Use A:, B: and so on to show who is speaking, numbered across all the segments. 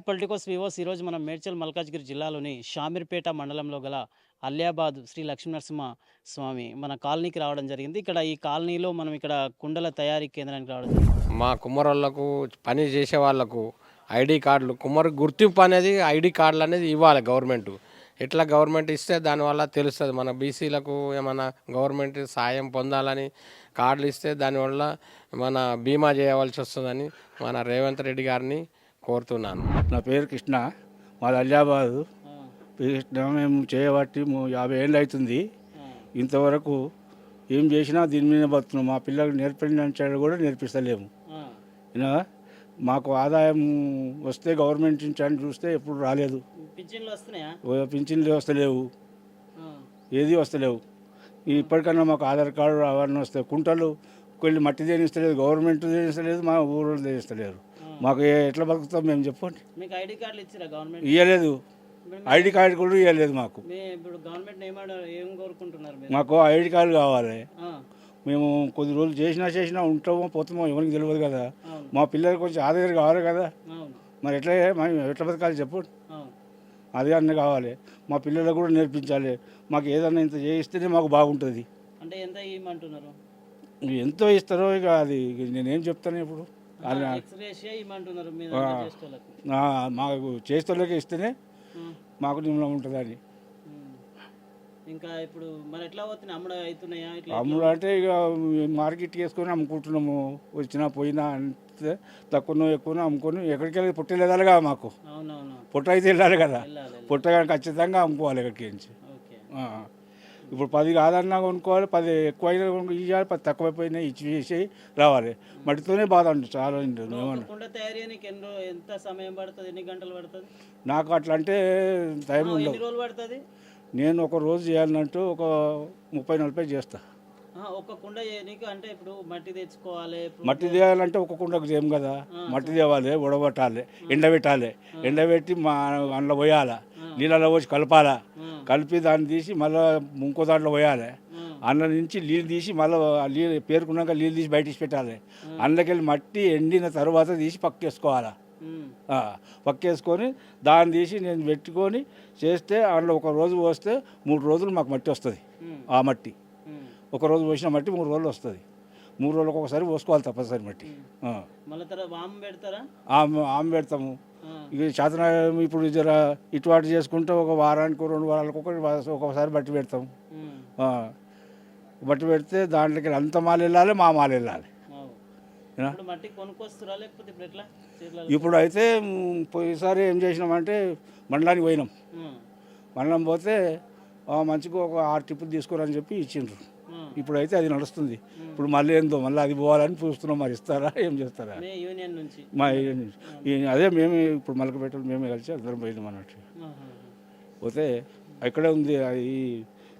A: Hi Politicos వివోస్. ఈరోజు మనం మేడ్చల్ మల్కాజ్గిరి జిల్లాలోని షామీర్పేట మండలంలో గల అలియాబాద్ శ్రీ లక్ష్మీనరసింహ స్వామి మన కాలనీకి రావడం జరిగింది. ఇక్కడ ఈ కాలనీలో మనం ఇక్కడ కుండల తయారీ కేంద్రానికి రావడం జరిగింది.
B: మా కుమ్మరోళ్ళకు పని చేసే వాళ్ళకు ఐడి కార్డులు కుమ్మరు గుర్తింపు అనేది ఐడి కార్డులు అనేది ఇవ్వాలి గవర్నమెంట్. ఎట్లా గవర్నమెంట్ ఇస్తే దానివల్ల తెలుస్తుంది. మన బీసీలకు ఏమైనా గవర్నమెంట్ సాయం పొందాలని కార్డులు ఇస్తే దానివల్ల మన బీమా చేయవలసి వస్తుందని మన రేవంత్ రెడ్డి గారిని కోరుతున్నాను.
C: నా పేరు కృష్ణ. మాది అలియాబాదు కృష్ణ మేము చేయబట్టి యాభై ఏళ్ళు అవుతుంది ఇంతవరకు ఏం చేసినా దీని మీద బతున్నాం మా పిల్లలకు నేర్పించాడు కూడా నేర్పిస్తలేము. మాకు ఆదాయం వస్తే గవర్నమెంట్ నుంచి అని చూస్తే ఎప్పుడు రాలేదు.
A: పింఛన్లు వస్తున్నాయా?
C: ఓ పింఛన్లు వస్తలేవు. ఏది వస్తలేవు. ఈ ఇప్పటికన్నా మాకు ఆధార్ కార్డు అవన్నీ వస్తాయి కుంటలు వెళ్ళి మట్టి దేనిస్తలేదు గవర్నమెంట్ దేనిస్తలేదు మా ఊరు దేనిస్తలేరు. మాకు ఎట్లా బతుకుతాం మేము చెప్పండి.
A: మీకు ఐడి కార్డులు ఇచ్చిరా గవర్నమెంట్?
C: ఇవ్వలేదు ఐడి కార్డు కూడా ఇవ్వలేదు మాకు.
A: మీ ఇప్పుడు గవర్నమెంట్ ఏం ఆడ- ఏం కోరుకుంటున్నారు మీరు?
C: మాకు ఐడి కార్డు కావాలి. మేము కొద్ది రోజులు చేసినా చేసినా ఉంటామో పోతామో ఎవరికి తెలియదు కదా. మా పిల్లలకు కొంచెం ఆధార్ కావాలి కదా. మరి ఎట్లా మేము ఎట్లా బతకాలి చెప్పండి. అది అన్నీ కావాలి. మా పిల్లలకు కూడా నేర్పించాలి. మాకు ఏదన్నా ఇంత చేయిస్తేనే మాకు బాగుంటుంది.
A: అంటే ఎంత ఇవ్వమంటున్నారు
C: ఇవి ఎంతో ఇస్తారో ఇక అది నేనేం చెప్తాను ఇప్పుడు. అది మాకు చేస్తోళ్ళకి ఇస్తేనే మాకు నిమ్మలం ఉంటుందని.
A: ఉమ్. ఇంకా ఇప్పుడు మరి ఎట్లా పోతున్నాయి? అమ్ముడు అవుతున్నాయా?
C: అమ్ముడు అంటే ఇక మార్కెట్ వేసుకొని అమ్ముకుంటున్నాము. వచ్చినా పోయినా అంటే తక్కువనో ఎక్కువనో అమ్ముకొని ఎక్కడికి వెళ్ళి పుట్ట వెళ్ళాలి కదా మాకు. పుట్ట అయితే వెళ్ళాలి కదా. పుట్ట ఖచ్చితంగా అమ్ముకోవాలి ఎక్కడికి నుంచి. ఇప్పుడు పది కాదన్నా కొనుక్కోవాలి పది ఎక్కువ అయినా కొనుక్కో- ఇవ్వాలి పది తక్కువైపోయినా ఇచ్చి వేసి రావాలి. మట్టితోనే బాధ అండి చాలా ఉంటుంది
A: రో- ఎంత సమయం పడుతుంది ఎన్ని గంటలు పడుతుంది?
C: నాకు అట్లా అంటే టైం ఉండదు
A: పడుతుంది?
C: నేను ఒక రోజు చేయాలంటూ ఒక ముప్పై నలభై చేస్తా.
A: ఒక కుండ అంటే ఇప్పుడు మట్టి తెచ్చుకోవాలి
C: మట్టి తేయాలంటే ఒక కుండకు చేయం కదా. మట్టి తేవాలి ఉడబట్టాలి ఎండబెట్టాలి. ఎండబెట్టి మా అందులో పోయాలి. నీళ్ళలో పోసి కలపాలా? కలిపి దాన్ని తీసి మళ్ళీ ఇంకో దాంట్లో పోయాలి. అందులో నుంచి నీళ్ళు తీసి మళ్ళీ నీళ్ళు పేరుకున్నాక నీళ్ళు తీసి బయట తీసి పెట్టాలి అందులోకెళ్ళి మట్టి ఎండిన తర్వాత తీసి పక్కేసుకోవాలి పక్కేసుకొని దాన్ని తీసి నేను పెట్టుకొని చేస్తే అందులో ఒక రోజు పోస్తే మూడు రోజులు మాకు మట్టి వస్తుంది. ఆ. మట్టి. ఒక రోజు పోసిన మట్టి మూడు రోజులు వస్తుంది. మూడు రోజులకు ఒకసారి పోసుకోవాలి తప్పనిసరి మట్టి. ఆమె పెడతాము. ఇక చేతన ఇప్పుడు జర ఇటువాటు చేసుకుంటే ఒక వారానికి రెండు వారాలకు ఒకటి ఒకసారి బట్టి పెడతాం.
A: ఉమ్,
C: ఆ. బట్టి పెడితే దాంట్లోకి అంత మాల వెళ్ళాలి మా మాల వెళ్ళాలి?
A: ఇప్పుడు
C: అయితే మ్, పోయినసారి ఏం చేసినామంటే మండలానికి పోయినాం. మండలం పోతే మంచిగా ఒక ఆరు టిప్పులు తీసుకోరని చెప్పి ఇచ్చిండ్రు. ఇప్పుడైతే అది నడుస్తుంది. ఇప్పుడు మళ్ళీ ఏందో మళ్ళీ అది పోవాలని చూస్తున్నాం మరి ఇస్తారా ఏం చేస్తారా?
A: మే యూనియన్ నుంచి.
C: మా అదే మేమే ఇప్పుడు మలకపేటలు మేమే కలిసి అందరం పోయినాం అన్నట్టు. పోతే అక్కడే ఉంది అది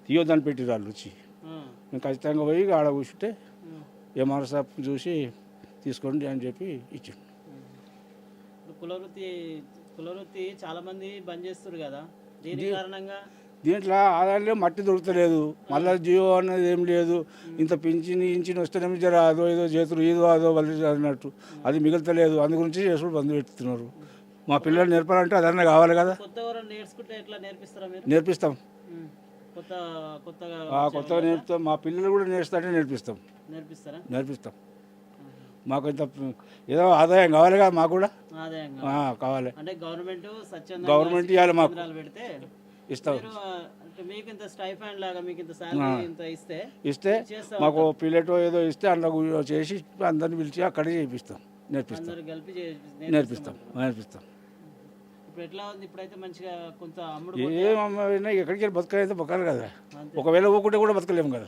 C: తీయొద్దని పెట్టి వాళ్ళు
A: ఆ,
C: మేము ఖచ్చితంగా పోయి ఆడ కూర్చుంటే. ఎంఆర్ సాబ్ చూసి తీసుకోండి అని చెప్పి ఇచ్చిండు.
A: ఇప్పుడు కులవృత్తి కులవృత్తి చాలా మంది బంద్ చేస్తారు కదా. దీని కారణంగా
C: దీంట్లో ఆదాయంలో మట్టి దొరకలేదు మళ్ళీ జియో అనేది ఏం లేదు. ఇంత పింఛని ఇంచిన వస్తేనేమో జర అదో ఏదో చేతులు ఏదో అదో వాళ్ళు అన్నట్టు. అది మిగులుతలేదు. అందు గురించి చేసుడు బంద్ పెడుతున్నారు. మా పిల్లలు నేర్పాలంటే అదన్నా కావాలి కదా? నేర్పిస్తాం.
A: కొత్తగా
C: ఆ కొత్తగా నేర్పుతాం. మా పిల్లలు కూడా నేర్చుకుంటే నేర్పిస్తాం.
A: నేర్పిస్తారా?
C: నేర్పిస్తాం. మాకు ఇంత ఏదో ఆదాయం కావాలి కదా మాకు కూడా? కావాలి.
A: అంటే గవర్నమెంట్
C: ఇవ్వాలి మాకు. ఇస్తాం.
A: ఇస్తే
C: మాకు పిల్లటో ఏదో ఇస్తే అందులో చేసి అందరిని పిలిచి అక్కడే చేపిస్తాం నేర్పిస్తాం. నేర్పిస్తాం. నేర్పిస్తాం
A: ఇప్పుడు ఎట్లా ఉంది? ఇప్పుడైతే మంచిగా కొంత అమ్ముడు
C: ఏమన్నా ఎక్కడికి వెళ్ళి బతకాలైతే బతకాలి కదా. ఒకవేళ ఊకుంటే కూడా బతకలేము కదా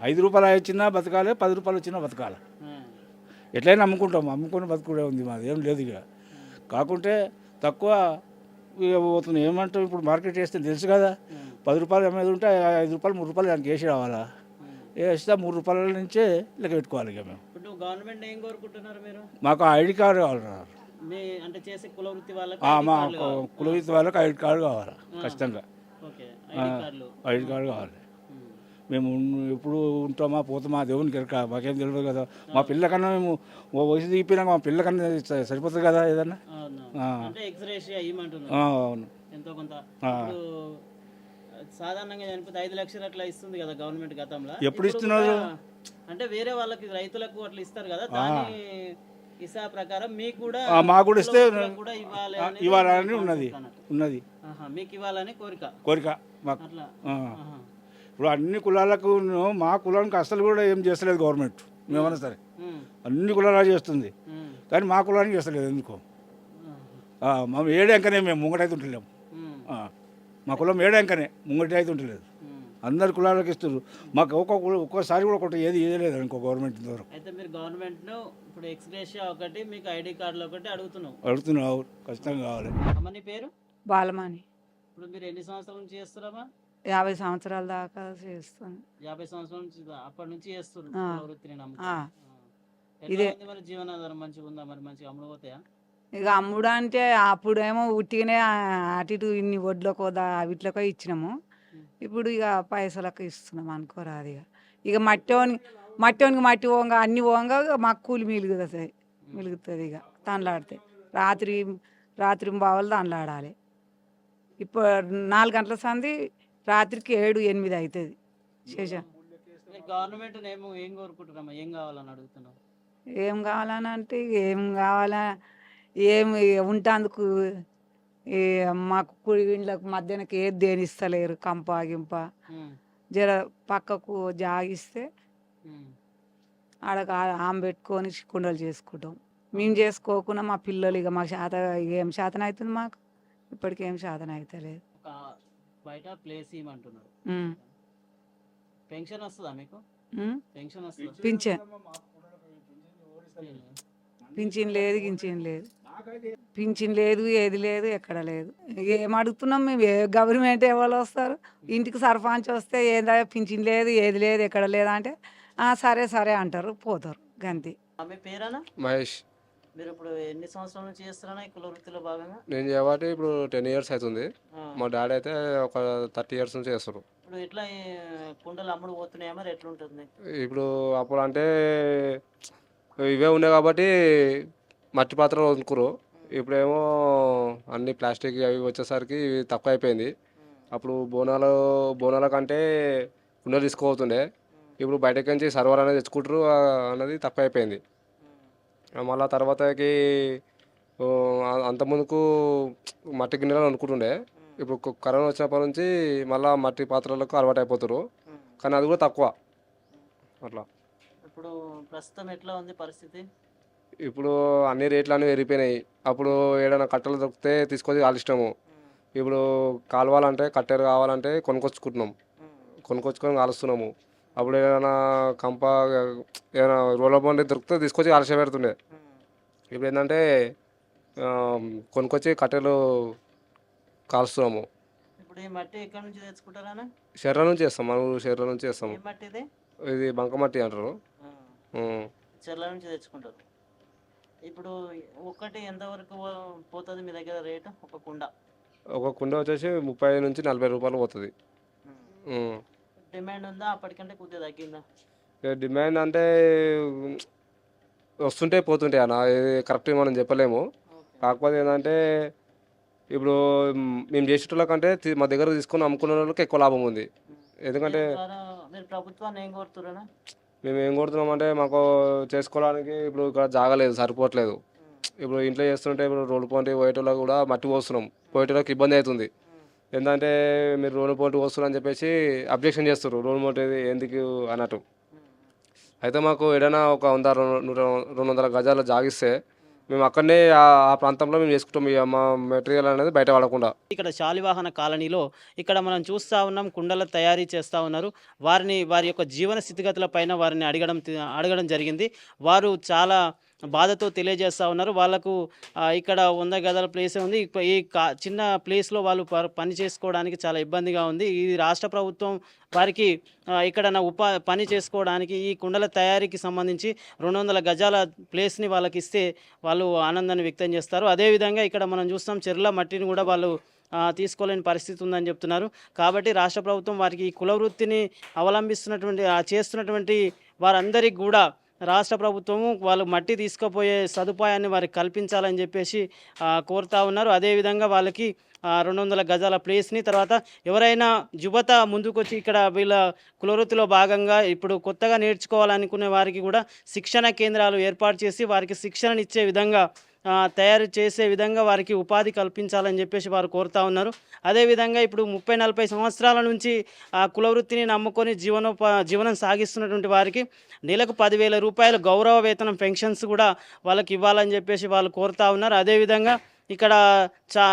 C: ఐదు రూపాయలు వచ్చినా బతకాలి పది రూపాయలు వచ్చినా బతకాలి. ఎట్లయినా అమ్ముకుంటాం అమ్ముకొని బతుకుడే ఉంది మాది ఏం లేదు ఇక. కాకుంటే తక్కువ పోతుంది ఏమంటాం ఇప్పుడు మార్కెట్ వేస్తే తెలుసు కదా. పది రూపాయలు అమ్మేది ఉంటే ఐదు రూపాయలు మూడు రూపాయలు దానికి వేసి రావాలా? వేస్తే మూడు రూపాయల నుంచే లెక్క పెట్టుకోవాలి ఇక మేము.
A: ఇప్పుడు గవర్నమెంట్ ఏం కోరుకుంటున్నారు మీరు?
C: మాకు ఐడి కార్డు కావాలన్నారు
A: మీ అంటే చేసే కుల వృత్తి వాళ్ళకి
C: ఆ, మా. కులవిత వాళ్ళకి ఐడి కార్డు కావాలి? ఖచ్చితంగా.
A: ఓకే ఐడి
C: కార్డు కావాలి. మేము ఎప్పుడు ఉంటామా పోతామా దేవునికి ఎరక మాకేం తెలియదు కదా. మా పిల్లకన్నా మేము ఓ వయసు దిగిపోయినాక మా పిల్లకన్నా సరిపోతుంది కదా ఏదన్నా?
A: అవును. ఎంతో కొంత. సాధారణంగా చనిపోతే ఐదు లక్షలు అట్లా ఇస్తుంది కదా గవర్నమెంట్ గతంలో.
C: ఎప్పుడు ఇస్తున్నారు?
A: అంటే వేరే వాళ్ళకి రైతులకు అట్లా ఇస్తారు కదా దాని ఇసా ప్రకారం మీకు కూడా
C: మాకు కూడా ఇస్తే
A: కూడా
C: ఇవ్వాలని
A: మీ
C: ఉన్నది. ఉన్నది.
A: మీకు ఇవ్వాలని కోరిక.
C: కోరిక మాకు.
A: అట్లా.
C: ఇప్పుడు అన్ని కులాలకు మా కులానికి అసలు కూడా ఏం చేస్తలేదు గవర్నమెంట్. మేమన్నా సరే. అన్ని కులాలు చేస్తుంది. కానీ మా కులానికి చేస్తలేదు ఎందుకో. మేము. ఏడంకనే మేము ముంగటైతే ఉంటలేము మా కులం ఏడంకనే ముంగటి అయితే ఉంటలేదు. అందరు కులాలకు ఇస్తారు మాకు ఒక్కొక్క ఒక్కోసారి కూడా ఒకటి ఏది ఇవ్వలేదు ఇంకో గవర్నమెంట్ ఇంతవరకు
A: అయితే మీరు గవర్నమెంట్ను ఇప్పుడు ఎక్స్గ్రేషియా ఒకటి మీకు ఐడి కార్డులు ఒకటి అడుగుతున్నావు.
C: అడుగుతున్నావు ఖచ్చితంగా కావాలి.
A: అమ్మ నీ పేరు?
D: బాలమణి
A: ఇప్పుడు మీరు ఎన్ని సంవత్సరాల నుంచి చేస్తున్నారమ్మా
D: యాభై సంవత్సరాల దాకా చేస్తాను.
A: యాభై సంవత్సరాల నుంచి అప్పటి నుంచి చేస్తున్నారు వృత్తిని
D: ఇదే.
A: ఉంది మరి జీవనాధారం? మంచిగా ఉందా మరి? మంచిగా అమ్ముడు పోతాయా?
D: ఇక అమ్ముడు అంటే అప్పుడేమో ఉట్టిగానే అటు ఇటు ఇన్ని వడ్లకో దా వీటికో ఇచ్చినాము. ఇప్పుడు ఇక పైసలకు ఇస్తున్నాం అనుకోరాదు ఇక. ఇక మట్టోని మట్టోనికి మట్టి పోంగా అన్ని పోంగా మాకు కూలి మిలుగుతుంది మిలుగుతుంది ఇక. తాన్లాడితే రాత్రి రాత్రి బావలు తాన్లాడాలి ఇప్పుడు నాలుగు గంటల సంది రాత్రికి ఏడు ఎనిమిది అవుతుంది. శేష.
A: గవర్నమెంట్ ఏం కోరుకుంటున్నామా ఏం కావాలని అడుగుతున్నావు
D: ఏం కావాలని అంటే ఏం కావాలా ఏం ఉంటాందుకు మాకు కుడి ఇండ్లకు మధ్యాహ్నకి ఏది దేనిస్తలేరు కంప గింప. జర పక్కకు జాగిస్తే ఆడ ఆమె పెట్టుకొని కుండలు చేసుకుంటాం. మేము చేసుకోకుండా మా పిల్లలు ఇక మా శాత ఏం శాతం అవుతుంది మాకు? ఇప్పటికి శాతం అవుతలేదు
A: బయట ప్లేస్ ఇవ్వమంటున్నారు.
D: ఉమ్.
A: పెన్షన్ వస్తుందా మీకు? పెన్షన్ వస్తుందా?
D: పింఛన్ పింఛన్. లేదు. గించిన లేదు. పింఛన్ లేదు ఏది లేదు ఎక్కడ లేదు. ఏం అడుగుతున్నాం మేము? ఏ గవర్నమెంట్ ఎవరు వస్తారు? ఇంటికి సర్పంచ్ వస్తే ఏదా? పింఛన్ లేదు ఏది లేదు ఎక్కడ లేదా అంటే "ఆ, సరే సరే అంటారు పోతారు. గంతి.
E: మహేష్.
A: మీరు ఇప్పుడు ఎన్ని సంవత్సరాల నుంచి చేస్తారా ఈ కుల వృత్తిలో భాగంగా?
E: నేను చేయబట్టి ఇప్పుడు టెన్ ఇయర్స్ అవుతుంది. మా డాడీ అయితే ఒక థర్టీ ఇయర్స్ నుంచి చేస్తారు
A: ఇప్పుడు ఎట్లా ఈ కుండలు అమ్ముడు పోతున్నాయా మరి ఎట్లుంటుంది?
E: ఇప్పుడు అప్పుడు అంటే ఇవే ఉన్నాయి కాబట్టి మట్టి పాత్రలు వదులుకురు ఇప్పుడేమో అన్ని ప్లాస్టిక్ అవి వచ్చేసరికి ఇవి తక్కువ అయిపోయింది అప్పుడు బోనాలు బోనాల కంటే కుండలు తీసుకోబోతుండే ఇప్పుడు బయటకి నుంచి సర్వర్ అనేది తెచ్చుకుంటారు అన్నది తక్కువ అయిపోయింది మళ్ళా తర్వాతకి ఓ, ఆ- అంత ముందుకు మట్టి గిన్నెలు అనుకుంటుండే. ఇప్పుడు కరోనా వచ్చినప్పటి నుంచి మళ్ళా మట్టి పాత్రలకు అలవాటు అయిపోతారు కానీ అది కూడా తక్కువ. అట్లా.
A: ఇప్పుడు ప్రస్తుతం ఎట్లా ఉంది పరిస్థితి?
E: ఇప్పుడు అన్ని రేట్లు అన్నీ పెరిగిపోయినాయి. అప్పుడు ఏదైనా కట్టెలు దొరికితే తీసుకొచ్చి కాలుష్టాము. ఇప్పుడు కాలువాలంటే కట్టెలు కావాలంటే కొనుక్కొచ్చుకుంటున్నాం. కొనుక్కొచ్చుకొని కాలుస్తున్నాము. అప్పుడు ఏదైనా కంప ఏదైనా రోలర్ బండి దొరికితే తీసుకొచ్చి కాలుష్య పెడుతుండే. ఇప్పుడు ఏంటంటే కొనుక్కొచ్చి కట్టెలు కాలుస్తున్నాము.
A: ఇప్పుడు ఈ మట్టి ఎక్కడి నుంచి తెచ్చుకుంటారా
E: షెర్ర నుంచి చేస్తాం మన షెర్ర నుంచి
A: మట్టి ఇది?
E: ఇది బంకమట్టి అంటారు.
A: ఆ,
E: ఉం.
A: చెర్ల నుంచి తెచ్చుకుంటారు. ఇప్పుడు ఒక్కటి ఎంతవరకు పోతుంది మీ దగ్గర రేటు? ఒక కుండ.
E: ఒక కుండ వచ్చేసి ముప్పై నుంచి నలభై రూపాయలు పోతుంది.
A: డిమాండ్ ఉందా? అప్పటికంటే కొద్దిగా తగ్గిందా?
E: డిమాండ్ అంటే వస్తుంటే పోతుంటే అన్న. ఇది కరెక్ట్ మనం చెప్పలేము. కాకపోతే ఏంటంటే ఇప్పుడు మేము చేసేటోళ్ళ కంటే మా దగ్గర తీసుకొని అమ్ముకునే వాళ్ళకి ఎక్కువ లాభం ఉంది. ఎందుకంటే మేము ఏం కొడుతున్నామంటే మాకు చేసుకోవడానికి ఇప్పుడు ఇక్కడ జాగలేదు సరిపోవట్లేదు. ఇప్పుడు ఇంట్లో చేస్తుంటే ఇప్పుడు రోడ్డు పోటీ పోయేటోళ్ళకి కూడా మట్టి పోస్తున్నాం. పోయేటోళ్ళకి ఇబ్బంది అవుతుంది. ఏంటంటే మీరు రోడ్డు పోటీ వస్తున్నారు అని చెప్పేసి అబ్జెక్షన్ చేస్తారు రోడ్డు పోటీ ఎందుకు అన్నట్టు. అయితే మాకు ఏదైనా ఒక వంద రెండు నూట రెండు వందల గజాలు జాగిస్తే మేము అక్కడనే ఆ ప్రాంతంలో మేము చేసుకుంటాం. ఇక మా మెటీరియల్ అనేది బయట పడకుండా
A: ఇక్కడ శాలివాహన కాలనీలో ఇక్కడ మనం చూస్తూ ఉన్నాం కుండల తయారీ చేస్తూ ఉన్నారు. వారిని వారి యొక్క జీవన స్థితిగతుల పైన వారిని అడగడం అడగడం జరిగింది. వారు చాలా బాధతో తెలియజేస్తూ ఉన్నారు. వాళ్ళకు ఇక్కడ వంద గదాల ప్లేసే ఉంది. ఈ కా- చిన్న ప్లేస్లో వాళ్ళు ప- పని చేసుకోవడానికి చాలా ఇబ్బందిగా ఉంది. ఈ రాష్ట్ర ప్రభుత్వం వారికి ఇక్కడ నా ఉపా పని చేసుకోవడానికి ఈ కుండల తయారీకి సంబంధించి రెండు వందల గజాల ప్లేస్ని వాళ్ళకి ఇస్తే వాళ్ళు ఆనందాన్ని వ్యక్తం చేస్తారు. అదేవిధంగా ఇక్కడ మనం చూస్తాం చెర్ల మట్టిని కూడా వాళ్ళు తీసుకోలేని పరిస్థితి ఉందని చెప్తున్నారు. కాబట్టి రాష్ట్ర ప్రభుత్వం వారికి ఈ కుల వృత్తిని అవలంబిస్తున్నటువంటి చేస్తున్నటువంటి వారందరికీ కూడా రాష్ట్ర ప్రభుత్వము వాళ్ళు మట్టి తీసుకుపోయే సదుపాయాన్ని వారికి కల్పించాలని చెప్పేసి కోరుతా ఉన్నారు. అదేవిధంగా వాళ్ళకి రెండు వందల గజాల ప్లేస్ని తర్వాత ఎవరైనా యువత ముందుకొచ్చి ఇక్కడ వీళ్ళ కులవృత్తిలో భాగంగా ఇప్పుడు కొత్తగా నేర్చుకోవాలనుకునే వారికి కూడా శిక్షణ కేంద్రాలు ఏర్పాటు చేసి వారికి శిక్షణనిచ్చే విధంగా తయారు చేసే విధంగా వారికి ఉపాధి కల్పించాలని చెప్పేసి వారు కోరుతా ఉన్నారు. అదేవిధంగా ఇప్పుడు ముప్పై నలభై సంవత్సరాల నుంచి ఆ కులవృత్తిని నమ్ముకొని జీవనోప జీవనం సాగిస్తున్నటువంటి వారికి నెలకు పదివేల రూపాయల గౌరవ వేతనం పెన్షన్స్ కూడా వాళ్ళకి ఇవ్వాలని చెప్పేసి వాళ్ళు కోరుతా ఉన్నారు. అదేవిధంగా ఇక్కడ చా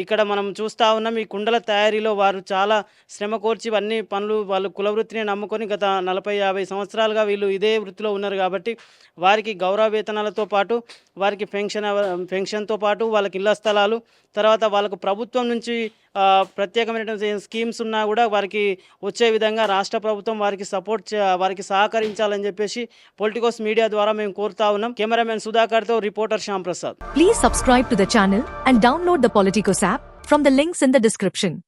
A: ఇక్కడ మనం చూస్తూ ఉన్నాం ఈ కుండల తయారీలో వారు చాలా శ్రమ కోర్చి ఇవన్నీ పనులు వాళ్ళు కులవృత్తిని నమ్ముకొని గత నలభై యాభై సంవత్సరాలుగా వీళ్ళు ఇదే వృత్తిలో ఉన్నారు కాబట్టి వారికి గౌరవ వేతనాలతో పాటు వారికి పెన్షన్ పెన్షన్తో పాటు వాళ్ళకి ఇళ్ళ స్థలాలు తర్వాత వాళ్ళకు ప్రభుత్వం నుంచి ప్రత్యేకమైన ప్రత్యేకమైనటువంటి స్కీమ్స్ ఉన్నా కూడా వారికి వచ్చే విధంగా రాష్ట్ర ప్రభుత్వం వారికి సపోర్ట్ వారికి సహకరించాలని చెప్పేసి పొలిటికోస్ మీడియా ద్వారా మేము కోరుతా ఉన్నాం. Cameraman సుధాకర్తో reporter Shyam Prasad
F: please subscribe to the channel and download the Politicos app from the links in the description